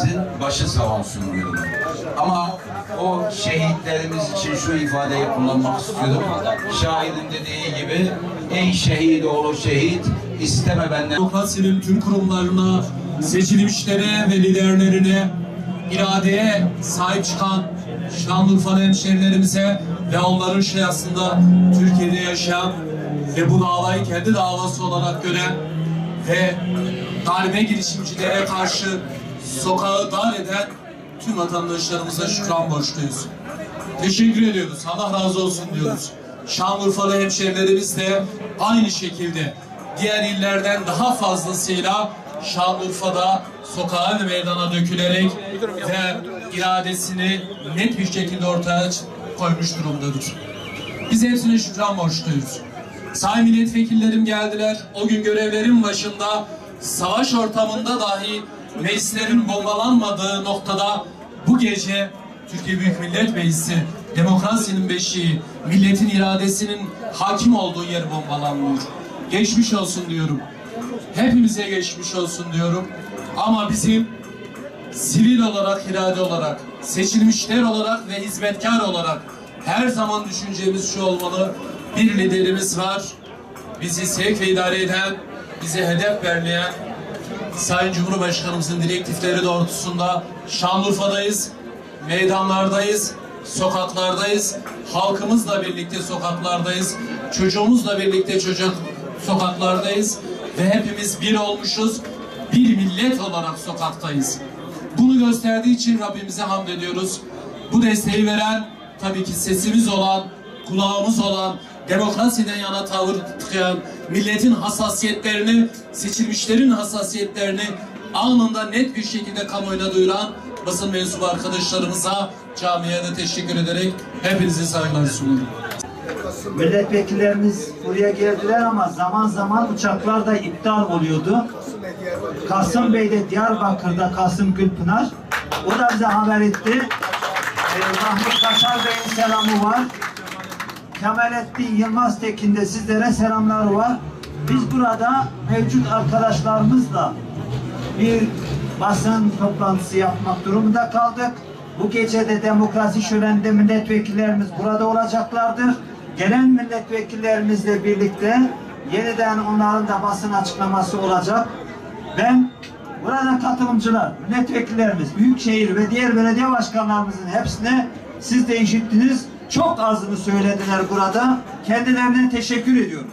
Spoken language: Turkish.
şehitlerimizin başı sağ olsun diyorum. Ama o şehitlerimiz için şu ifadeyi kullanmak istiyorum. Şairin dediği gibi ey şehit oğlu şehit isteme benden Demokrasinin tüm kurumlarına, seçilmişlere ve liderlerine, iradeye sahip çıkan Şanlıurfalı hemşerilerimize ve onların şayasında Türkiye'de yaşayan ve bu davayı kendi davası olarak gören ve darbe girişimcilere karşı sokağı dar eden tüm vatandaşlarımıza şükran borçluyuz. Teşekkür ediyoruz. Allah razı olsun diyoruz. Şanlıurfalı hemşerilerimiz de aynı şekilde diğer illerden daha fazlasıyla Şanlıurfa'da sokağa ve meydana dökülerek ve iradesini net bir şekilde ortaya koymuş durumdadır. Biz hepsine şükran borçluyuz. Sayın milletvekillerim geldiler. O gün görevlerin başında savaş ortamında dahi meclislerin bombalanmadığı noktada bu gece Türkiye Büyük Millet Meclisi demokrasinin beşiği, milletin iradesinin hakim olduğu yer bombalanmıyor. Geçmiş olsun diyorum. Hepimize geçmiş olsun diyorum. Ama bizim sivil olarak, irade olarak, seçilmişler olarak ve hizmetkar olarak her zaman düşüncemiz şu olmalı. Bir liderimiz var. Bizi sevk ve idare eden, bize hedef belirleyen Sayın Cumhurbaşkanımızın direktifleri doğrultusunda Şanlıurfa'dayız, meydanlardayız, sokaklardayız, halkımızla birlikte sokaklardayız, çocuğumuzla birlikte çocuk sokaklardayız ve hepimiz bir olmuşuz, bir millet olarak sokaktayız. Bunu gösterdiği için Rabbimize hamd ediyoruz. Bu desteği veren tabii ki sesimiz olan, kulağımız olan, demokrasiden yana tavır tıkayan, milletin hassasiyetlerini, seçilmişlerin hassasiyetlerini anında net bir şekilde kamuoyuna duyuran basın mensubu arkadaşlarımıza, camiye de teşekkür ederek hepinize saygılar sunuyorum. Milletvekillerimiz buraya geldiler ama zaman zaman uçaklar da iptal oluyordu. Kasım Bey de Diyarbakır'da Kasım Gülpınar. O da bize haber etti. Ee, Mahmut Kaşar Bey'in selamı var. Kemalettin Yılmaz Tekin de sizlere selamlar var. Biz burada mevcut arkadaşlarımızla bir basın toplantısı yapmak durumunda kaldık. Bu gece de demokrasi şöleninde milletvekillerimiz burada olacaklardır. Gelen milletvekillerimizle birlikte yeniden onların da basın açıklaması olacak. Ben burada katılımcılar, milletvekillerimiz, büyükşehir ve diğer belediye başkanlarımızın hepsine siz de işittiniz. Çok azını söylediler burada. Kendilerine teşekkür ediyorum.